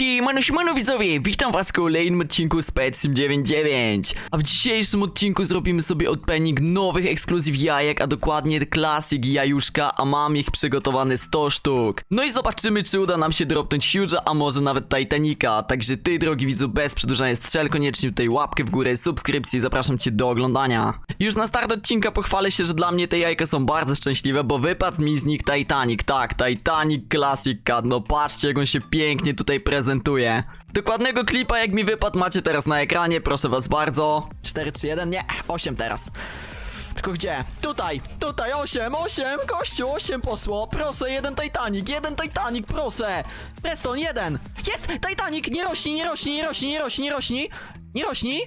Siemano, siemano widzowie, witam was w kolejnym odcinku z Petsim 99 A w dzisiejszym odcinku zrobimy sobie opening nowych ekskluzyw jajek, a dokładnie klasik jajuszka, a mam ich przygotowane 100 sztuk. No i zobaczymy, czy uda nam się dropnąć Huge'a, a może nawet Titanica. Także ty, drogi widzu, bez przedłużania strzel, koniecznie tutaj łapkę w górę, subskrypcji, zapraszam cię do oglądania. Już na start odcinka pochwalę się, że dla mnie te jajka są bardzo szczęśliwe, bo wypadł mi z nich Titanic, tak, Titanic Classic Cat, no patrzcie jak on się pięknie tutaj prezentuje. Dokładnego klipa jak mi wypadł macie teraz na ekranie, proszę was bardzo. 4, 3, 1, nie, 8 teraz. Tylko gdzie? Tutaj, tutaj, 8, 8, gościu, 8 poszło, proszę, jeden Titanic, jeden Titanic, proszę. Preston, jeden, jest, Titanic, nie rośnij, nie rośnij, nie rośnij, nie rośnij, nie rośnij, nie rośnij.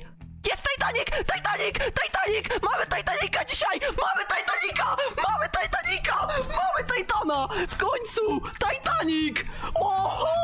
Jest Titanic! Titanic! Titanic! Mamy Titanica dzisiaj! Mamy Titanica! Mamy Titanica! Mamy Titana! W końcu! Titanic! Oho!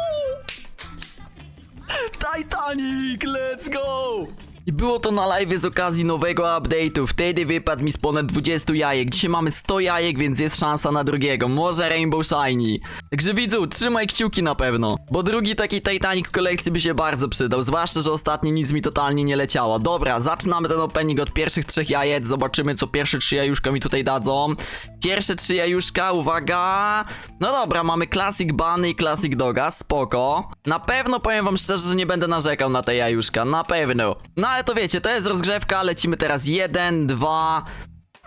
Titanic! Let's go! I było to na live z okazji nowego update'u. Wtedy wypadł mi z ponad 20 jajek. Dzisiaj mamy 100 jajek, więc jest szansa na drugiego. Może Rainbow Shiny. Także widzu, trzymaj kciuki na pewno. Bo drugi taki Titanic w kolekcji by się bardzo przydał. Zwłaszcza, że ostatnio nic mi totalnie nie leciało. Dobra, zaczynamy ten opening od pierwszych trzech jajec. Zobaczymy, co pierwsze trzy jajuszka mi tutaj dadzą. Pierwsze trzy jajuszka, uwaga. No dobra, mamy Classic Bunny i Classic Doga, spoko. Na pewno powiem wam szczerze, że nie będę narzekał na te jajuszka, na pewno. No ale to wiecie, to jest rozgrzewka, lecimy teraz. Jeden, dwa,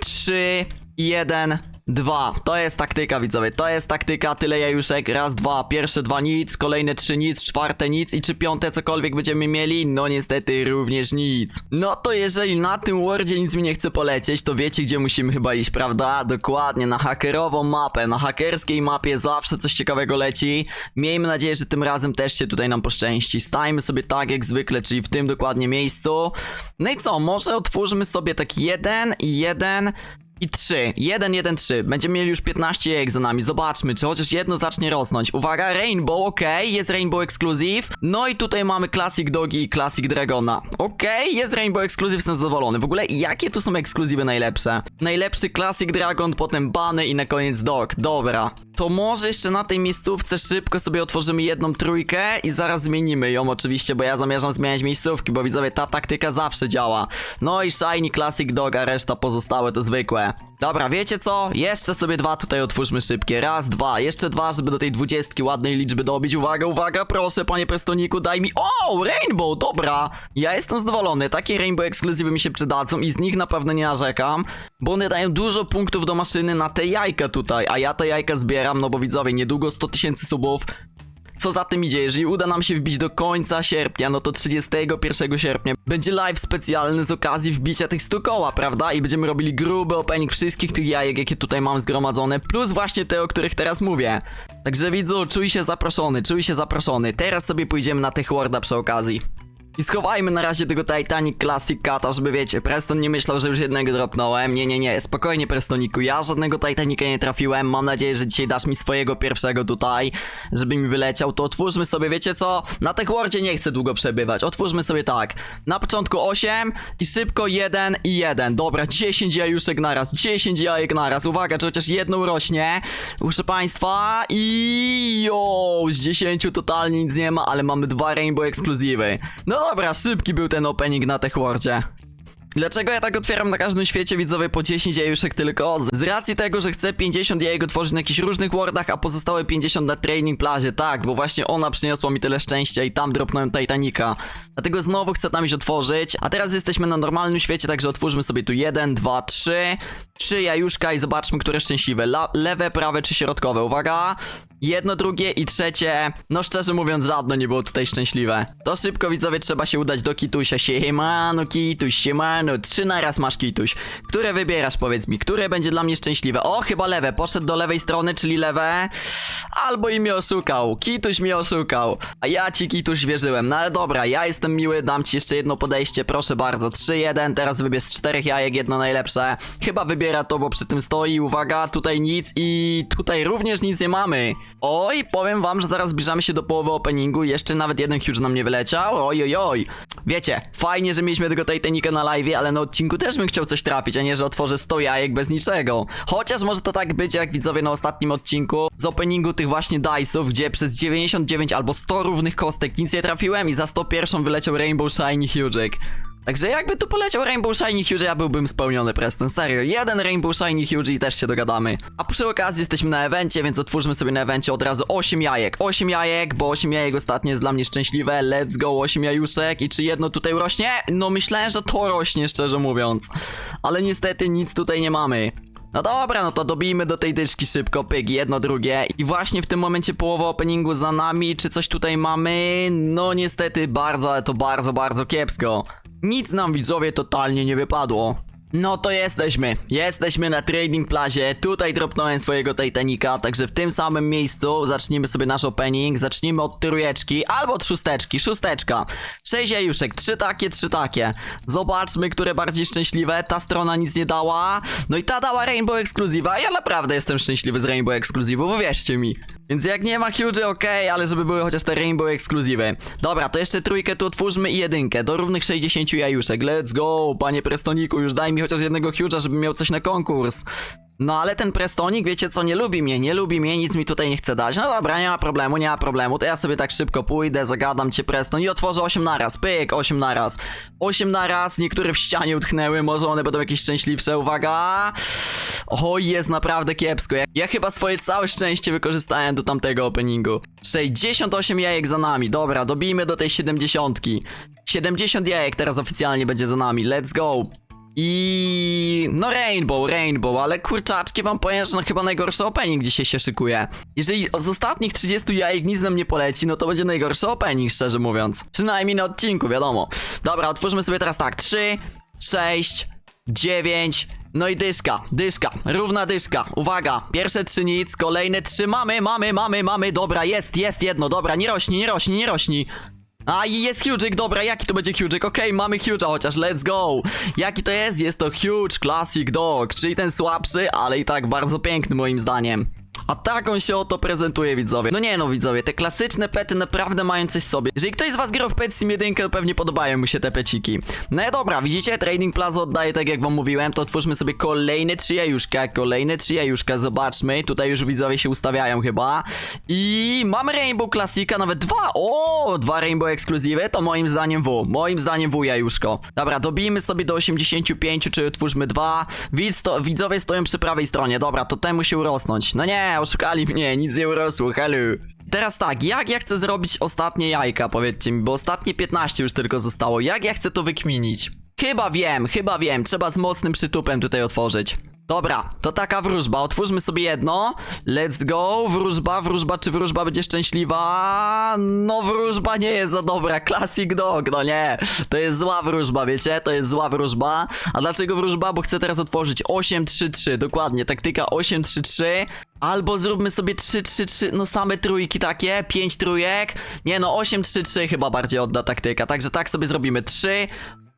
trzy, jeden, dwa. To jest taktyka, widzowie, to jest taktyka, tyle jajuszek, raz, dwa, pierwsze dwa nic, kolejne trzy nic, czwarte nic i czy piąte cokolwiek będziemy mieli? No niestety również nic. No to jeżeli na tym wordzie nic mi nie chce polecieć, to wiecie gdzie musimy chyba iść, prawda? Dokładnie, na hakerową mapę, na hakerskiej mapie zawsze coś ciekawego leci. Miejmy nadzieję, że tym razem też się tutaj nam poszczęści. Stajmy sobie tak jak zwykle, czyli w tym dokładnie miejscu. No i co, może otwórzmy sobie tak jeden jeden i 3. 1, 1, 3. Będziemy mieli już 15 jajek za nami. Zobaczmy, czy chociaż jedno zacznie rosnąć. Uwaga, Rainbow, ok, jest Rainbow Exclusive. No i tutaj mamy Classic Dogi i Classic Dragona. Ok, jest Rainbow Exclusive, jestem zadowolony. W ogóle, jakie tu są ekskluzywy najlepsze? Najlepszy Classic Dragon, potem Bunny i na koniec Dog. Dobra. To może jeszcze na tej miejscówce szybko sobie otworzymy jedną trójkę i zaraz zmienimy ją oczywiście, bo ja zamierzam zmieniać miejscówki, bo widzowie, ta taktyka zawsze działa. No i Shiny Classic Dog, a reszta pozostałe to zwykłe. Dobra, wiecie co? Jeszcze sobie dwa tutaj otwórzmy szybkie. Raz, dwa, jeszcze dwa, żeby do tej dwudziestki ładnej liczby dobić. Uwaga, uwaga, proszę, panie Prestoniku, daj mi... O, Rainbow, dobra! Ja jestem zadowolony, takie Rainbow ekskluzywy mi się przydadzą i z nich na pewno nie narzekam, bo one dają dużo punktów do maszyny na te jajka tutaj, a ja te jajka zbieram, no bo widzowie, niedługo 100 tysięcy subów, co za tym idzie, jeżeli uda nam się wbić do końca sierpnia, no to 31 sierpnia będzie live specjalny z okazji wbicia tych 100 koła, prawda? I będziemy robili gruby opening wszystkich tych jajek, jakie tutaj mam zgromadzone, plus właśnie te, o których teraz mówię. Także widzu, czuj się zaproszony, czuj się zaproszony. Teraz sobie pójdziemy na tych Worda przy okazji. I schowajmy na razie tego Titanic Classic Cata, żeby wiecie, Preston nie myślał, że już jednego dropnąłem. Nie, nie, nie, spokojnie Prestoniku, ja żadnego Titanica nie trafiłem. Mam nadzieję, że dzisiaj dasz mi swojego pierwszego tutaj, żeby mi wyleciał. To otwórzmy sobie, wiecie co? Na tych Wordzie nie chcę długo przebywać. Otwórzmy sobie tak. Na początku 8 i szybko 1 i 1. Dobra, 10 jajuszek naraz, 10 jajek naraz. Uwaga, czy chociaż jedną rośnie. Proszę państwa i jo, z 10 totalnie nic nie ma, ale mamy dwa Rainbow ekskluzywy. No dobra, szybki był ten opening na Techwordzie. Dlaczego ja tak otwieram na każdym świecie widzowie po 10 jajuszek tylko? Z racji tego, że chcę 50 jajek otworzyć na jakichś różnych wardach, a pozostałe 50 na training plazie, tak, bo właśnie ona przyniosła mi tyle szczęścia i tam dropnąłem Titanica. Dlatego znowu chcę tam iść otworzyć, a teraz jesteśmy na normalnym świecie, także otwórzmy sobie tu 1, 2, 3, 3 jajuszka i zobaczmy, które szczęśliwe. La lewe, prawe czy środkowe, uwaga. Jedno, drugie i trzecie. No szczerze mówiąc, żadne nie było tutaj szczęśliwe. To szybko widzowie trzeba się udać do Kitusia. Siemano, Kituś, siemano. Trzy naraz masz Kituś. Które wybierasz, powiedz mi? Które będzie dla mnie szczęśliwe? O, chyba lewe. Poszedł do lewej strony, czyli lewe. Albo i mnie oszukał. Kituś mnie oszukał. A ja ci Kituś wierzyłem. No ale dobra, ja jestem miły, dam ci jeszcze jedno podejście. Proszę bardzo. 3-1, teraz wybierz czterech jajek jedno najlepsze. Chyba wybieram to, bo przy tym stoi. Uwaga, tutaj nic i tutaj również nic nie mamy. Oj, powiem wam, że zaraz zbliżamy się do połowy openingu. Jeszcze nawet jeden huge nam nie wyleciał. Oj, oj, oj. Wiecie, fajnie, że mieliśmy tego Titanica na live, ale na odcinku też bym chciał coś trafić, a nie, że otworzę 100 jajek bez niczego. Chociaż może to tak być, jak widzowie na ostatnim odcinku z openingu tych właśnie dice'ów, gdzie przez 99 albo 100 równych kostek nic nie trafiłem i za 101 wyleciał Rainbow Shiny Huge'ek. Także jakby tu poleciał Rainbow Shiny Huge, ja byłbym spełniony, Preston. Serio, jeden Rainbow Shiny Huge i też się dogadamy. A przy okazji jesteśmy na evencie, więc otwórzmy sobie na evencie od razu 8 jajek. 8 jajek, bo 8 jajek ostatnio jest dla mnie szczęśliwe. Let's go, 8 jajuszek. I czy jedno tutaj rośnie? No myślałem, że to rośnie, szczerze mówiąc. Ale niestety nic tutaj nie mamy. No dobra, no to dobijmy do tej dyszki szybko, pyk, jedno, drugie. I właśnie w tym momencie połowa openingu za nami. Czy coś tutaj mamy? No niestety bardzo, ale to bardzo, bardzo kiepsko. Nic nam widzowie totalnie nie wypadło. No to jesteśmy. Jesteśmy na Trading Plazie. Tutaj dropnąłem swojego Titanica, także w tym samym miejscu zacznijmy sobie nasz opening. Zacznijmy od trójeczki albo od szósteczki. Szósteczka. Sześć jajuszek. Trzy takie, trzy takie. Zobaczmy, które bardziej szczęśliwe. Ta strona nic nie dała. No i ta dała Rainbow Exclusive'a. Ja naprawdę jestem szczęśliwy z Rainbow Exclusive'u, bo wierzcie mi. Więc jak nie ma huge, okej, ale żeby były chociaż te Rainbow Exclusive. Dobra, to jeszcze trójkę tu otwórzmy i jedynkę. Do równych 60 jajuszek. Let's go, panie Prestoniku, już daj mi chociaż jednego huge'a, żebym miał coś na konkurs. No ale ten Prestonik, wiecie co, nie lubi mnie, nie lubi mnie, nic mi tutaj nie chce dać. No dobra, nie ma problemu, nie ma problemu, to ja sobie tak szybko pójdę, zagadam cię Preston i otworzę 8 naraz, pyk, 8 naraz. 8 naraz, niektóre w ścianie utknęły, może one będą jakieś szczęśliwsze, uwaga. Oj, jest naprawdę kiepsko. Ja, ja chyba swoje całe szczęście wykorzystałem do tamtego openingu. 68 jajek za nami. Dobra, dobijmy do tej 70. 70 jajek teraz oficjalnie będzie za nami. Let's go. I no Rainbow, Rainbow, ale kurczaczki wam powiem, że no chyba najgorszy opening dzisiaj się szykuje. Jeżeli z ostatnich 30 jajek nic nam nie poleci, no to będzie najgorszy opening, szczerze mówiąc. Przynajmniej na odcinku, wiadomo. Dobra, otwórzmy sobie teraz tak, 3, 6, 9, no i dyszka, dyszka, równa dyszka. Uwaga, pierwsze trzy nic, kolejne trzy mamy, mamy, mamy, mamy, dobra, jest, jest jedno, dobra, nie rośnie, nie rośnie, nie rośnie. A i jest huge'ik, dobra, jaki to będzie huge'ik? Okej, mamy huge'a chociaż, let's go! Jaki to jest? Jest to huge classic dog, czyli ten słabszy, ale i tak bardzo piękny moim zdaniem. A tak on się oto prezentuje, widzowie. No nie no, widzowie, te klasyczne pety naprawdę mają coś w sobie. Jeżeli ktoś z was grał w Pet Sim 1, to pewnie podobają mu się te peciki. No dobra, widzicie, Trading Plaza oddaje tak jak wam mówiłem, to otwórzmy sobie kolejne trzy jajuszka, kolejne trzy jajuszka, zobaczmy. Tutaj już widzowie się ustawiają chyba. I mamy Rainbow Classica, nawet dwa, o, dwa Rainbow Exclusive, to moim zdaniem W, moim zdaniem W jajuszko. Dobra, dobijmy sobie do 85, czy otwórzmy dwa. Widz to, widzowie stoją przy prawej stronie, dobra, to temu się urosnąć. No nie, oszukali mnie, nic nie urosło, hello. Teraz tak, jak ja chcę zrobić ostatnie jajka, powiedzcie mi, bo ostatnie 15 już tylko zostało. Jak ja chcę to wykminić? Chyba wiem, chyba wiem, trzeba z mocnym przytupem tutaj otworzyć. Dobra, to taka wróżba, otwórzmy sobie jedno. Let's go, wróżba, wróżba, czy wróżba będzie szczęśliwa? No wróżba nie jest za dobra, classic dog, no nie. To jest zła wróżba, wiecie, to jest zła wróżba. A dlaczego wróżba? Bo chcę teraz otworzyć 8-3-3, dokładnie, taktyka 8-3-3. Albo zróbmy sobie 3-3-3, no same trójki takie, 5 trójek. Nie no, 8-3-3 chyba bardziej odda taktyka, także tak sobie zrobimy 3,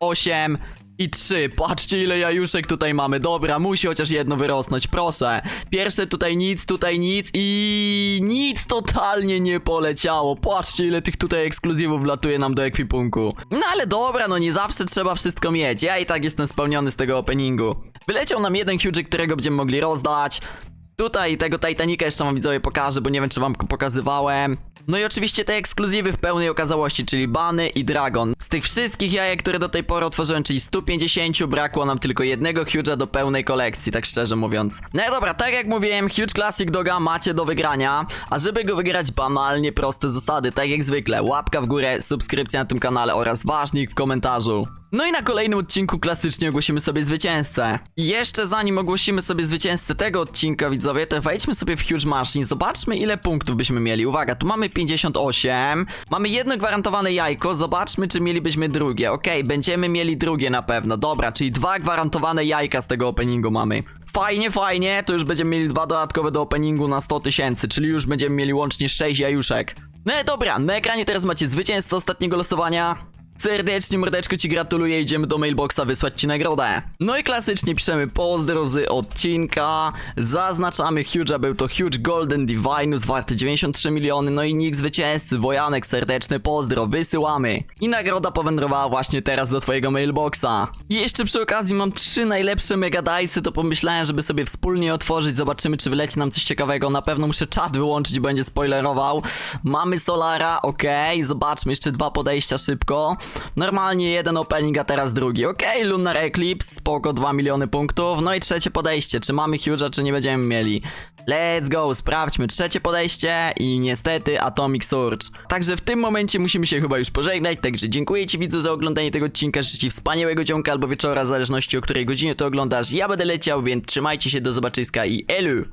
8 i 3. Patrzcie ile jajuszek tutaj mamy. Dobra, musi chociaż jedno wyrosnąć, proszę. Pierwsze tutaj nic, tutaj nic i nic totalnie nie poleciało. Patrzcie ile tych tutaj ekskluzywów wlatuje nam do ekwipunku. No ale dobra, no nie zawsze trzeba wszystko mieć. Ja i tak jestem spełniony z tego openingu. Wyleciał nam jeden huge, którego będziemy mogli rozdać. Tutaj tego Titanica jeszcze wam widzowie pokażę, bo nie wiem czy wam pokazywałem. No i oczywiście te ekskluzywy w pełnej okazałości, czyli Bany i Dragon. Z tych wszystkich jajek, które do tej pory otworzyłem, czyli 150, brakło nam tylko jednego Huge'a do pełnej kolekcji, tak szczerze mówiąc. No i dobra, tak jak mówiłem, Huge Classic Doga macie do wygrania, a żeby go wygrać banalnie proste zasady, tak jak zwykle, łapka w górę, subskrypcja na tym kanale oraz ważnik w komentarzu. No i na kolejnym odcinku klasycznie ogłosimy sobie zwycięzcę. I jeszcze zanim ogłosimy sobie zwycięzcę tego odcinka, widzowie, to wejdźmy sobie w Huge Machine, zobaczmy ile punktów byśmy mieli. Uwaga, tu mamy 58, mamy jedno gwarantowane jajko, zobaczmy czy mielibyśmy drugie. Okej, będziemy mieli drugie na pewno, dobra, czyli dwa gwarantowane jajka z tego openingu mamy. Fajnie, fajnie, to już będziemy mieli dwa dodatkowe do openingu na 100 tysięcy, czyli już będziemy mieli łącznie 6 jajuszek. No dobra, na ekranie teraz macie zwycięzcę ostatniego losowania. Serdecznie mordeczko ci gratuluję, idziemy do mailboxa wysłać ci nagrodę. No i klasycznie piszemy pozdro z odcinka, zaznaczamy Huge'a, był to Huge Golden Divinus warty 93 miliony, no i nick zwycięzcy, Wojanek, serdeczny pozdro, wysyłamy. I nagroda powędrowała właśnie teraz do twojego mailboxa. I jeszcze przy okazji mam trzy najlepsze mega to pomyślałem, żeby sobie wspólnie otworzyć, zobaczymy czy wyleci nam coś ciekawego, na pewno muszę czat wyłączyć, bo będzie spoilerował. Mamy Solara, okej, zobaczmy jeszcze dwa podejścia szybko. Normalnie jeden opening, a teraz drugi. Okej, Lunar Eclipse, spoko, 2 miliony punktów. No i trzecie podejście, czy mamy Huge'a, czy nie będziemy mieli. Let's go, sprawdźmy trzecie podejście i niestety Atomic Surge. Także w tym momencie musimy się chyba już pożegnać, także dziękuję Ci widzu za oglądanie tego odcinka, życzę Ci wspaniałego dzionka albo wieczora, w zależności o której godzinie to oglądasz. Ja będę leciał, więc trzymajcie się, do zobaczyska i elu!